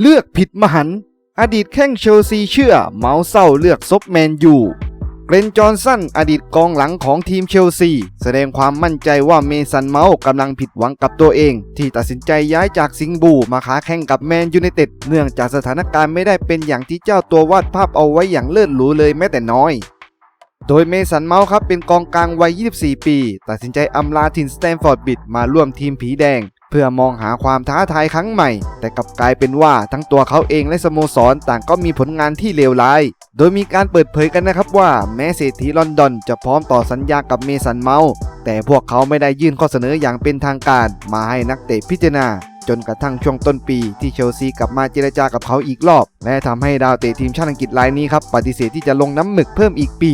เลือกผิดมหันต์อดีตแข้งเชลซีเชื่อ เมาส์เศร้าเลือกซบแมนยูเกรนจอห์นสันอดีตกองหลังของทีมเชลซี แสดงความมั่นใจว่าเมสันเมาส์กำลังผิดหวังกับตัวเอง ที่ตัดสินใจย้ายจากสิงบูมาค้าแข่งกับแมนยูไนเต็ดเนื่องจากสถานการณ์ไม่ได้เป็นอย่างที่เจ้าตัววาดภาพเอาไว้อย่างเลิศหรูเลยแม้แต่น้อย โดยเมสันเมาส์ครับเป็นกองกลางวัย 24 ปี ตัดสินใจอำลาถิ่นสแตนฟอร์ดบิดมาร่วมทีมผีแดง พื่อมองหาความท้าทายครั้งใหม่ แต่กลับกลายเป็นว่าทั้งตัวเขาเองและสโมสรต่างก็มีผลงานที่เลวร้าย โดยมีการเปิดเผยกันนะครับว่าแม้เศรษฐีลอนดอนจะพร้อมต่อสัญญากับเมสันเมาส์แต่พวกเขาไม่ได้ยื่นข้อเสนออย่างเป็นทางการ มาให้นักเตะพิจารณาจนกระทั่งช่วงต้นปีที่เชลซีกลับมาเจรจากับเขาอีกรอบ และทำให้ดาวเตะทีมชาติอังกฤษรายนี้ครับปฏิเสธที่จะลงน้ำหมึกเพิ่มอีกปี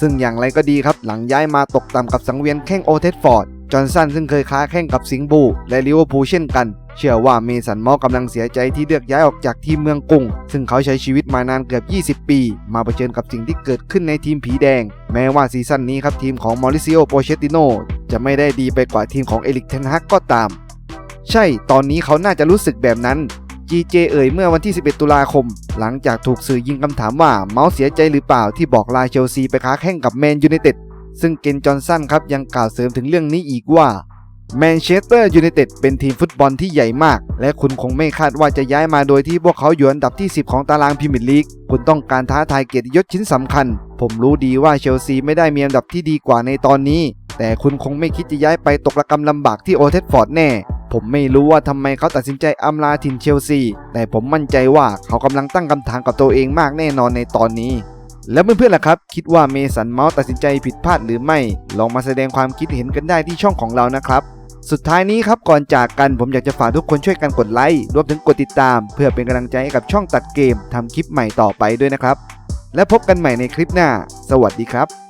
ซึ่งอย่างไรก็ดีครับหลังย้ายมาตกต่ำกับสังเวียนแข้งโอเทสฟอร์ด จอห์นสันซึ่งเคยค้าแข่งกับสิงห์บูและลิเวอร์พูลเช่นกัน เชื่อว่าเมสันมาส์กำลังเสียใจที่เลือกย้ายออกจากทีมเมืองกรุง ซึ่งเขาใช้ชีวิตมานานเกือบ 20 ปี มาเผชิญกับสิ่งที่เกิดขึ้นในทีมผีแดง แม้ว่าซีซั่นนี้ครับทีมของมอริซิโอโปเชติโนจะไม่ได้ดีไปกว่าทีมของเอลิกเทนฮักก็ตาม ใช่ ตอนนี้เขาน่าจะรู้สึกแบบนั้น GJ เอ่ยเมื่อวันที่ 11 ตุลาคม หลังจากถูกสื่อยิงคำถามว่าเมาส์เสียใจหรือเปล่าที่บอกลาเชลซีไปค้าแข่งกับแมนยูไนเต็ด ซึ่งเกนจอห์นสันครับยังกล่าวเสริมถึงเรื่องนี้อีกว่าแมนเชสเตอร์ยูไนเต็ดเป็นทีมฟุตบอลที่ใหญ่มาก และคุณคงไม่คาดว่าจะย้ายมาโดยที่พวกเขาอยู่อันดับที่ 10 ของตารางพรีเมียร์ลีก คุณต้องการท้าทายเกียรติยศชิ้นสำคัญ ผมรู้ดีว่าเชลซีไม่ได้มีอันดับที่ดีกว่าในตอนนี้ แต่คุณคงไม่คิดจะย้ายไปตกระกำลำบากที่โอเทสฟอร์ดแน่ ผมไม่รู้ว่าทำไมเขาตัดสินใจอำลาถิ่นเชลซี แต่ผมมั่นใจว่าเขากำลังตั้งคำถามกับตัวเองมากแน่นอนในตอนนี้ แล้วเพื่อนๆล่ะครับ คิดว่าเมสันเมาส์ตัดสินใจผิดพลาดหรือไม่ ลองมาแสดงความคิดเห็นกันได้ที่ช่องของเรานะครับสุดท้ายนี้ครับก่อนจากกันผมอยากจะฝากทุกคนช่วยกันกดไลค์รวมถึงกดติดตาม เพื่อเป็นกำลังใจให้กับช่องตัดเกมทำคลิปใหม่ต่อไปด้วยนะครับ และพบกันใหม่ในคลิปหน้า สวัสดีครับ